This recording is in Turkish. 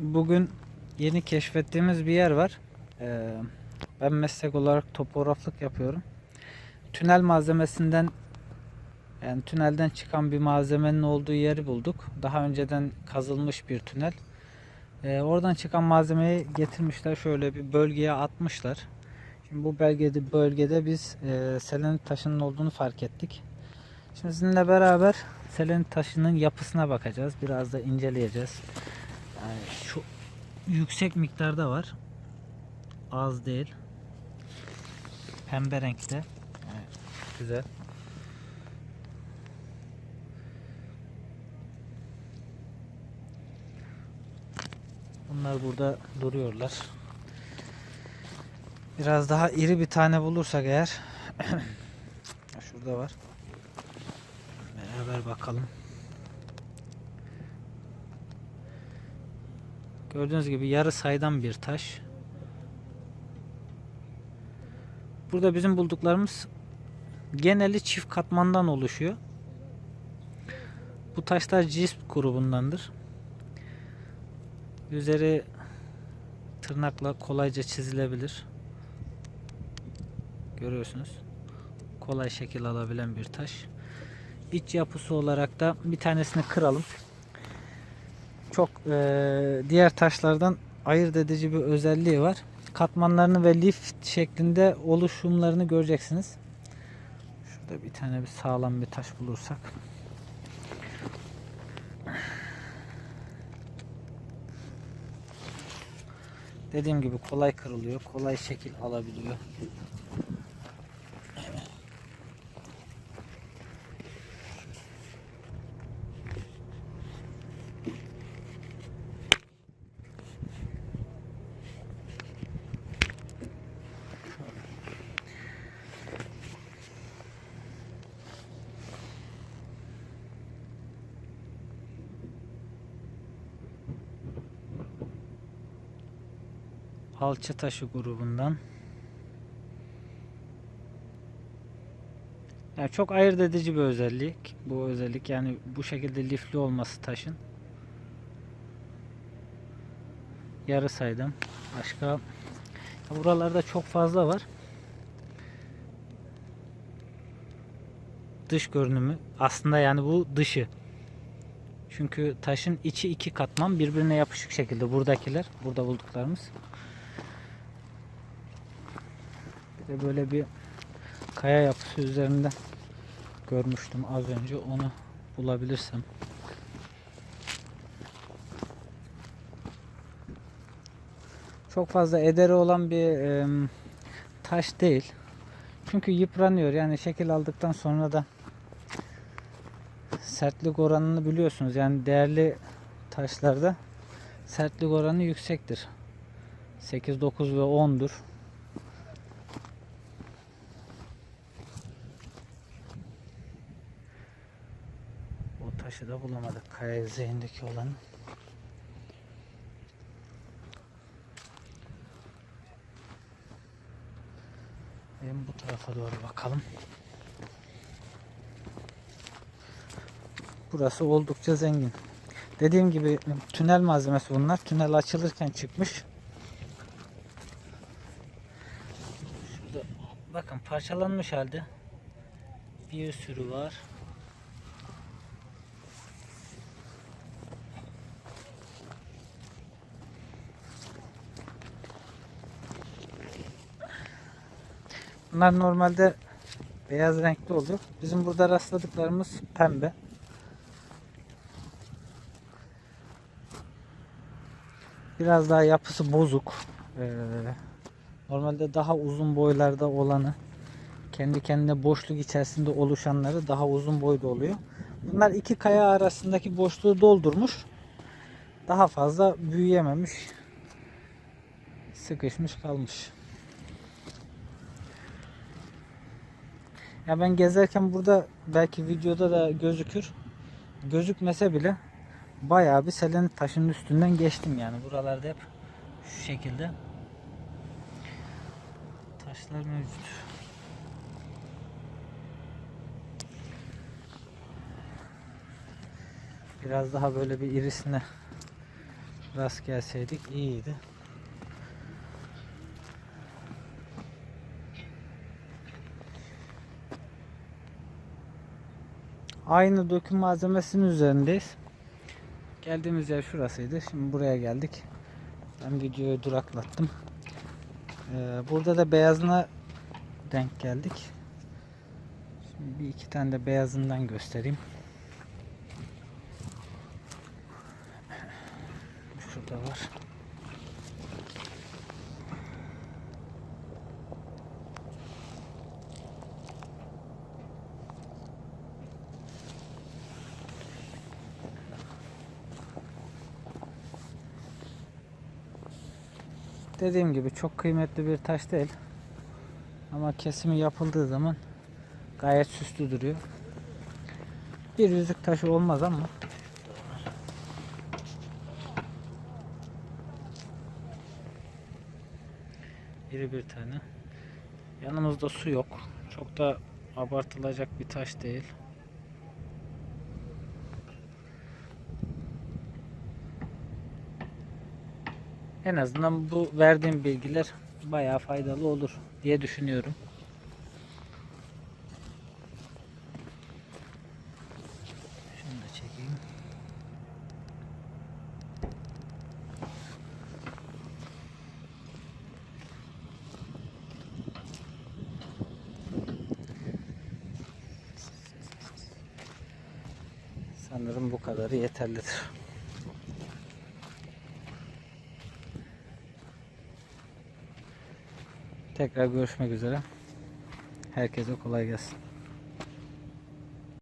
bugün yeni keşfettiğimiz bir yer var. Ee, ben meslek olarak topograflık yapıyorum. Tünel malzemesinden yani tünelden çıkan bir malzemenin olduğu yeri bulduk. Daha önceden kazılmış bir tünel. Ee, oradan çıkan malzemeyi getirmişler şöyle bir bölgeye atmışlar. Şimdi bu bölgede bölgede biz e, selenit taşının olduğunu fark ettik. Şimdi sizinle beraber selenit taşının yapısına bakacağız. Biraz da inceleyeceğiz. Şu yüksek miktarda var. Az değil. Pembe renkte. Güzel. Bunlar burada duruyorlar. Biraz daha iri bir tane bulursak eğer şurada var. Beraber bakalım. Gördüğünüz gibi yarı saydam bir taş. Burada bizim bulduklarımız geneli çift katmandan oluşuyor. Bu taşlar cisp grubundandır. Üzeri tırnakla kolayca çizilebilir. Görüyorsunuz. Kolay şekil alabilen bir taş. İç yapısı olarak da bir tanesini kıralım. Çok eee, diğer taşlardan ayırt edici bir özelliği var. Katmanlarını ve lif şeklinde oluşumlarını göreceksiniz. Şurada bir tane bir sağlam bir taş bulursak. Dediğim gibi kolay kırılıyor, kolay şekil alabiliyor. Alçı taşı grubundan. Yani çok ayırt edici bir özellik. Bu özellik yani bu şekilde lifli olması taşın. Yarı saydım. Başka buralarda çok fazla var. Dış görünümü aslında yani bu dışı. Çünkü taşın içi iki katman birbirine yapışık şekilde buradakiler, burada bulduklarımız. De böyle bir kaya yapısı üzerinde görmüştüm az önce onu bulabilirsem. Çok fazla ederi olan bir em, taş değil. Çünkü yıpranıyor yani şekil aldıktan sonra da sertlik oranını biliyorsunuz. Yani değerli taşlarda sertlik oranı yüksektir. 8, 9 ve 10'dur. Taşı da bulamadık. Kaya yüzeyindeki olanı. Hem bu tarafa doğru bakalım. Burası oldukça zengin. Dediğim gibi tünel malzemesi bunlar. Tünel açılırken çıkmış. Şurada bakın parçalanmış halde bir sürü var. Bunlar normalde beyaz renkli oluyor. Bizim burada rastladıklarımız pembe. Biraz daha yapısı bozuk. Ee, normalde daha uzun boylarda olanı kendi kendine boşluk içerisinde oluşanları daha uzun boyda oluyor. Bunlar iki kaya arasındaki boşluğu doldurmuş. Daha fazla büyüyememiş. Sıkışmış kalmış. Ya ben gezerken burada belki videoda da gözükür. Gözükmese bile bayağı bir selenit taşının üstünden geçtim yani. Buralarda hep şu şekilde taşlar mevcut. Biraz daha böyle bir irisine rast gelseydik iyiydi. Aynı döküm malzemesinin üzerindeyiz. Geldiğimiz yer şurasıydı. Şimdi buraya geldik. Ben videoyu duraklattım. Ee, burada da beyazına denk geldik. Şimdi bir iki tane de beyazından göstereyim. Şurada var. Dediğim gibi çok kıymetli bir taş değil. Ama kesimi yapıldığı zaman gayet süslü duruyor. Bir yüzük taşı olmaz ama iri bir tane. Yanımızda su yok. Çok da abartılacak bir taş değil. En azından bu verdiğim bilgiler bayağı faydalı olur diye düşünüyorum. Sanırım bu kadarı yeterlidir. Tekrar görüşmek üzere. Herkese kolay gelsin.